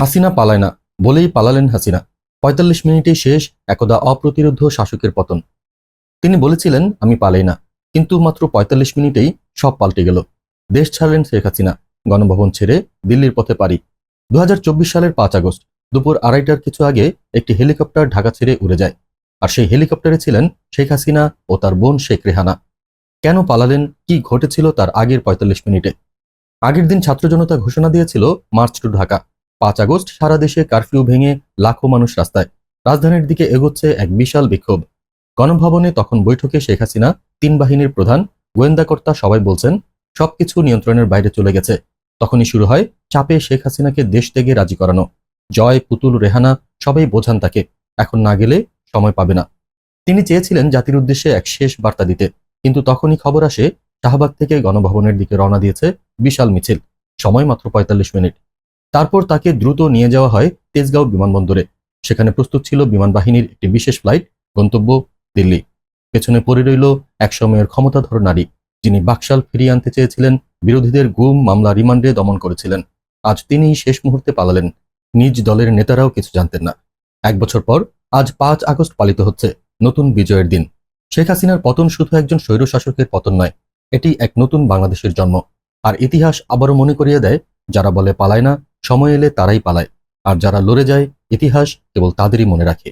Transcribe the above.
হাসিনা পালায় না, বলেই পালালেন হাসিনা। পঁয়তাল্লিশ মিনিটেই শেষ, একদা অপ্রতিরোধ শাসকের পতন। তিনি বলেছিলেন, আমি পালাই না। কিন্তু মাত্র পঁয়তাল্লিশ মিনিটেই সব পাল্টে গেল। দেশ ছাড়লেন শেখ হাসিনা, গণভবন ছেড়ে দিল্লির পথে পারি দু হাজার চব্বিশ সালের পাঁচ আগস্ট, দুপুর আড়াইটার কিছু আগে একটি হেলিকপ্টার ঢাকা ছেড়ে উড়ে যায়, আর সেই হেলিকপ্টারে ছিলেন শেখ হাসিনা ও তার বোন শেখ রেহানা। কেন পালালেন, কি ঘটেছিল তার আগের পঁয়তাল্লিশ মিনিটে? আগের দিন ছাত্র জনতা ঘোষণা দিয়েছিল, মার্চ টু ঢাকা। পাঁচ আগস্ট সারা দেশে কারফিউ ভেঙে লাখো মানুষ রাস্তায়। রাজধানীর দিকে এগোচ্ছে এক বিশাল বিক্ষোভ। গণভবনে তখন বৈঠকে শেখ হাসিনা, তিন বাহিনীর প্রধান, গোয়েন্দাকর্তা সবাই বলছেন, সবকিছু নিয়ন্ত্রণের বাইরে চলে গেছে। তখনই শুরু হয় চাপে শেখ হাসিনাকে দেশ থেকে রাজি করানো। জয়, পুতুল, রেহানা, সবাই বোঝান তাকে। এখন না গেলে সময় পাবে না। তিনি চেয়েছিলেন জাতির উদ্দেশ্যে এক শেষ বার্তা দিতে। কিন্তু তখনই খবর আসে, শাহবাগ থেকে গণভবনের দিকে রওনা দিয়েছে বিশাল মিছিল। সময় মাত্র পঁয়তাল্লিশ মিনিট। তারপর তাকে দ্রুত নিয়ে যাওয়া হয় তেজগাঁও বিমানবন্দরে। সেখানে প্রস্তুত ছিল বিমান বাহিনীর একটি বিশেষ ফ্লাইট, গন্তব্য দিল্লি। পেছনে পড়ে রইল একসময়ের ক্ষমতাধর নারী, যিনি বাকশাল ফিরিয়ে আনতে চেয়েছিলেন, বিরোধীদের গুম, মামলা রিমান্ডে দমন করেছিলেন। আজ তিনি শেষ মুহূর্তে পালালেন। নিজ দলের নেতারাও কিছু জানতেন না। এক বছর পর, আজ পাঁচ আগস্ট পালিত হচ্ছে নতুন বিজয়ের দিন। শেখ হাসিনার পতন শুধু একজন স্বৈরশাসকের পতন নয়, এটি এক নতুন বাংলাদেশের জন্ম। আর ইতিহাস আবারও মনে করিয়ে দেয়, যারা বলে পালায় না সময় এলে তারাই পালায় আর যারা লড়ে যায় ইতিহাস কেবল তাদেরই মনে রাখে।